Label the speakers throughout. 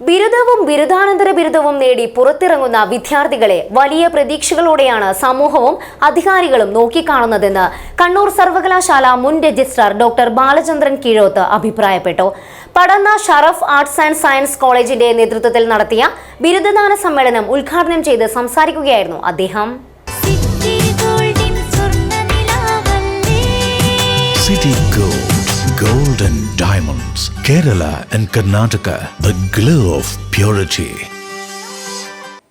Speaker 1: ബിരുദവും ബിരുദാനന്തര ബിരുദവും നേടി പുറത്തിറങ്ങുന്ന വിദ്യാർത്ഥികളെ വലിയ പ്രതീക്ഷകളോടെയാണ് സമൂഹവും അധികാരികളും നോക്കിക്കാണുന്നതെന്ന് കണ്ണൂർ സർവകലാശാല മുൻ രജിസ്ട്രാർ ഡോക്ടർ ബാലചന്ദ്രൻ കീഴോത്ത് അഭിപ്രായപ്പെട്ടു. Padanna Sharaf arts and science കോളേജിന്റെ നേതൃത്വത്തിൽ നടത്തിയ ബിരുദദാന സമ്മേളനം ഉദ്ഘാടനം ചെയ്ത് സംസാരിക്കുകയായിരുന്നു അദ്ദേഹം.
Speaker 2: City
Speaker 3: Diamonds, and Karnataka Karnataka, glow of purity.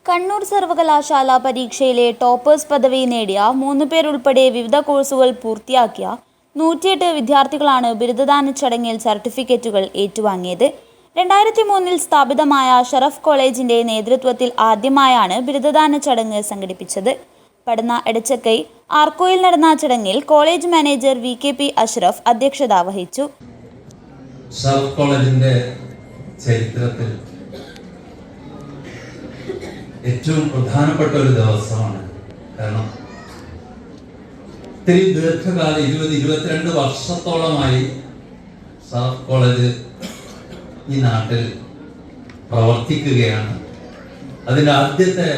Speaker 4: Kannur സർവകലാശാല പരീക്ഷയിലെ ടോപ്പേഴ്സ് പദവി നേടിയ മൂന്ന് പേരുൾപ്പെടെ വിവിധ കോഴ്സുകൾ പൂർത്തിയാക്കിയ നൂറ്റിയെട്ട് വിദ്യാർത്ഥികളാണ് ബിരുദദാന ചടങ്ങിൽ സർട്ടിഫിക്കറ്റുകൾ ഏറ്റുവാങ്ങിയത്. രണ്ടായിരത്തി മൂന്നിൽ സ്ഥാപിതമായ ഷറഫ് കോളേജിന്റെ നേതൃത്വത്തിൽ ആദ്യമായാണ് ബിരുദദാന ചടങ്ങ് സംഘടിപ്പിച്ചത്. പടന്ന എടച്ചക്കൈ ആർക്കോയിൽ നടന്ന ചടങ്ങിൽ college manager V K P Ashraf അധ്യക്ഷത വഹിച്ചു.
Speaker 5: ഷറഫ് കോളേജിന്റെ ചരിത്രത്തിൽ ഏറ്റവും പ്രധാനപ്പെട്ട ഒരു ദിവസമാണ്. കാരണം ഇത്തിരി ദീർഘകാലം ഇരുപത് ഇരുപത്തിരണ്ട് വർഷത്തോളമായി സബ് കോളേജ് ഈ നാട്ടിൽ പ്രവർത്തിക്കുകയാണ്. അതിന്റെ ആദ്യത്തെ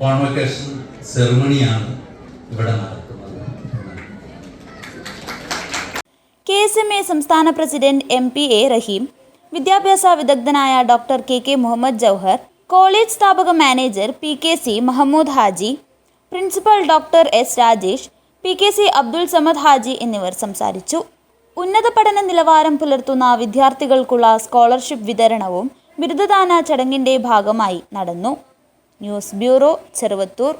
Speaker 5: കോൺവക്കേഷൻ സെറിമണിയാണ് ഇവിടെ നടക്കുന്നത്.
Speaker 4: കെ എസ് എം എ സംസ്ഥാന president M P A Rahim വിദ്യാഭ്യാസ വിദഗ്ധനായ doctor K K Muhammad Jouhar college സ്ഥാപക manager P K C Mahmood Haji principal doctor S Rajesh P K C Abdul Samad Haji എന്നിവർ സംസാരിച്ചു. ഉന്നത പഠന നിലവാരം പുലർത്തുന്ന വിദ്യാർത്ഥികൾക്കുള്ള സ്കോളർഷിപ്പ് വിതരണവും ബിരുദദാന ചടങ്ങിന്റെ ഭാഗമായി നടന്നു. News bureau Cheruvathur.